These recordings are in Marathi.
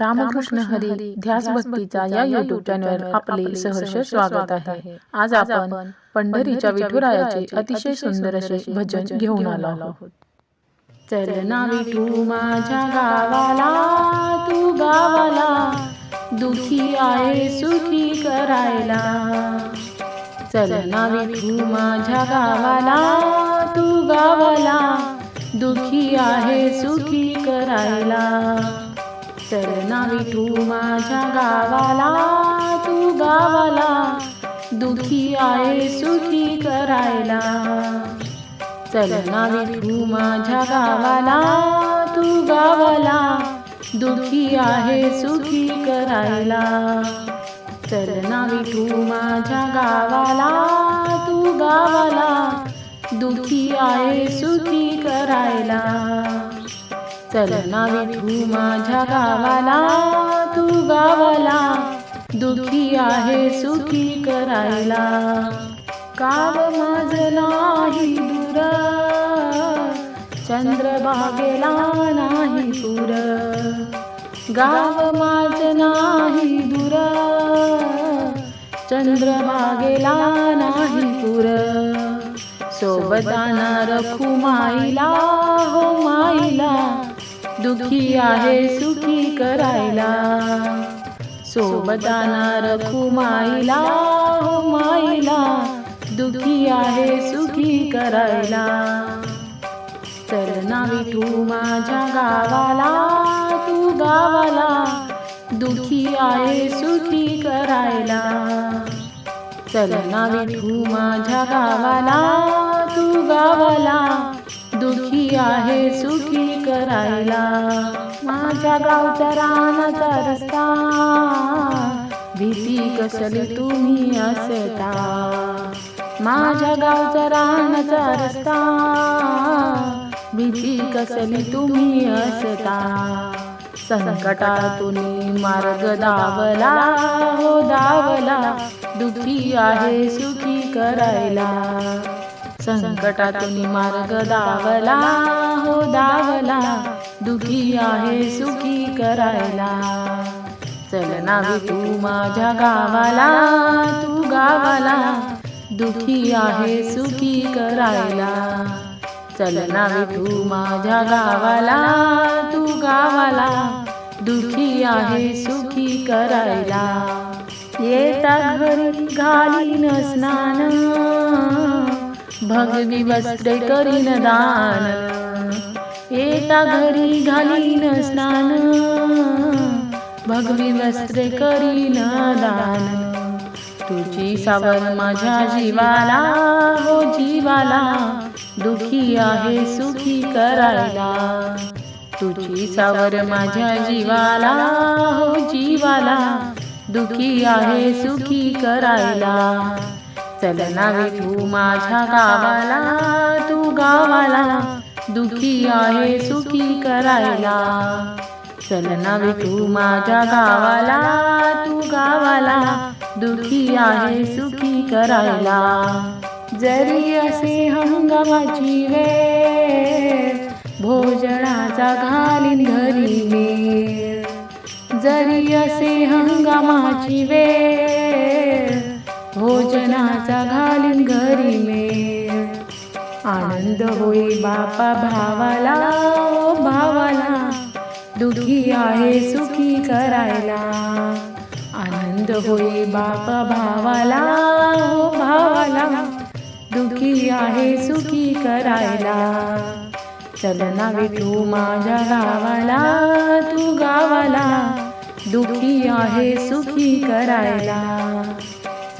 रामकृष्ण हरी ध्यास भक्तीचा या युट्यूब चॅनलवर आपले सहर्ष स्वागत आहे. आज आपण पंढरीच्या विठुरायाचे अतिशय सुंदर असे भजन घेऊन आलो आहोत. चल ना विठू माझ्या गावाला तू गावाला दुखी आहे सुखी करायला. चल ना विठू माझ्या गावाला तू गावाला दुखी आहे सुखी करायला. चल विठू माझ्या गावाला तू गावाला. दुखी आहे सुखी करायला. चल विठू माझ्या गावाला तू गावाला. दुखी आहे सुखी करायला. चल विठू माझ्या गावाला तू गावाला. दुखी आहे सुखी करायला. चल ना विठू माझ्या गावाला तू गावाला. दुखी आहे सुखी करायला. गाव माझ नाही दूर. चंद्रबागेला नाही पुर. गाव माझ नाही दूर. चंद्रबागेला नाही पुर. सोबताना रखू माईला हो माईला. दुखी आहे सुखी करायला. सोबताना रखू माईला हो माईला दुखी आहे सुखी करायला. चल ना विठू माझ्या गावाला तू गावाला. दुखी आहे सुखी करायला. चलना विठू माझ्या गावाला तू गावाला. दुखी आहे सुखी करायला माझ्या गावच्या रानाचा रस्ता. भीती कसली तुम्ही असता. माझ्या गावचा रानाचा रस्ता. भीती कसली तुम्ही असता. संकटातून मार्ग दावला. हो दावला. दुखी आहे सुखी करायला. संकटातून मार्ग दावला हो दावला. दुखी आहे सुखी करायला. चल नावी तू माझ्या गावाला तू गावाला. दुखी आहे सुखी करायला. चल नावी तू माझ्या गावाला तू गावाला. दुखी आहे सुखी करायला. येता घरी घालीन स्नान. भगवी वस्त्रे करीन दान येता घरी घालीन स्नान भगवी वस्त्रे करीन दान. तुझी सावर माझ्या जीवाला हो जीवाला दुखी आहे सुखी करायला. तुझी सावर माझ्या जीवाला हो जीवाला दुखी आहे सुखी करायला. चल ना विठू माझ्या गावाला तू गावाला. दुखी आहे सुखी करायला. चल ना विठू माझ्या गावाला तू गावाला. दुखी आहे सुखी करायला. जरी असे हंगामाची वेळ भोजनाचा घालीन घरी मेळ जरी असे हंगामाची वेळ भोजनाचा घालीन घरी मेळ. आनंद होई बापा भावाला ओ भावाला. दुखी आहे सुखी करायला. आनंद होई बापा भावाला ओ भावाला. दुखी आहे सुखी करायला. चल ना विठू माझ्या गावाला तू गावाला. दुखी आहे सुखी करायला.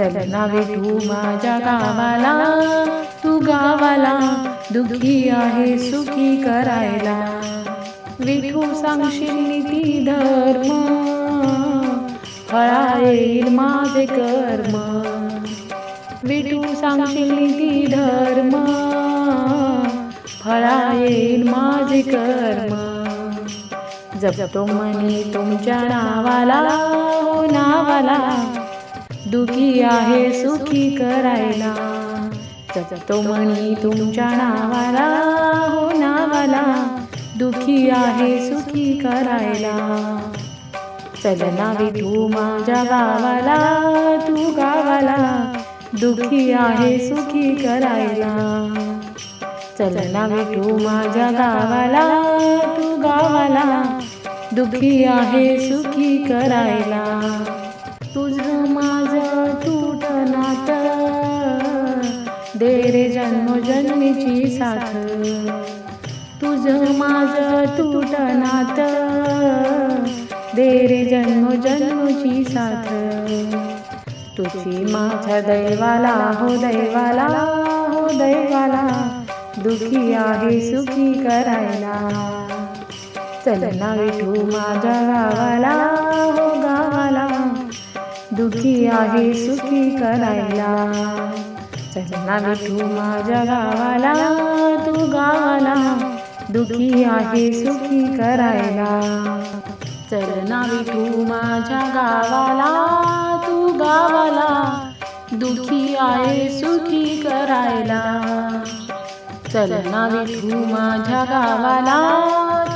चल ना विठू माझ्या गावाला तू गावाला. दुःखी आहे सुखी करायला. विठू सांगशील नीती धर्म. फळा येईल माझे कर्म. विठू सांगशील नीती धर्म. फळा येईल माझे कर्म. जपतो मनी तुमच्या नावाला हो नावाला. दुखी आहे सुखी करायला. जपतो मनी तुमच्या नावाला हो नावाला. दुखी आहे सुखी करायला. चल ना विठू माझ्या गावाला तू गावाला. दुखी आहे सुखी करायला. चल ना विठू माझ्या गावाला तू गावाला. दुखी आहे सुखी करायला. जन्मजन्मीची साथ. तुझं माझं तूट नात. दे रे जन्मोजन्मची साथ. तुझी माझ्या दैवाला हो दैवाला हो दैवाला. दुखी आहे सुखी करायला. चल ना विठू माझ्या गावाला हो गावाला. दुखी आहे सुखी करायला. चल विठू माझ्या गावाला तू गावाला. दुखी आहे सुखी करायला. चलना विठू माझ्या गावाला तू गावाला. दुखी आहे सुखी करायला. चलना विठू माझ्या गावाला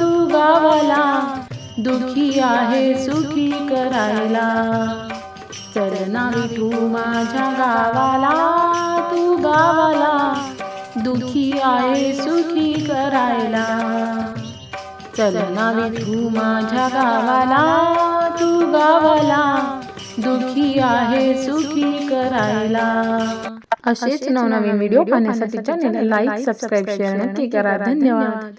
तू गावाला. दुखी आहे सुखी करायला. चल विठू माझ्या गावाला गावाला दुखी आहे सुखी करायला. चल ना विठू माझ्या गावाला तू गावाला. दुखी आहे सुखी करायला. असेच नवनवीन व्हिडिओ पाहण्यासाठी चॅनल लाईक सबस्क्राईब शेअर नक्की करा. धन्यवाद.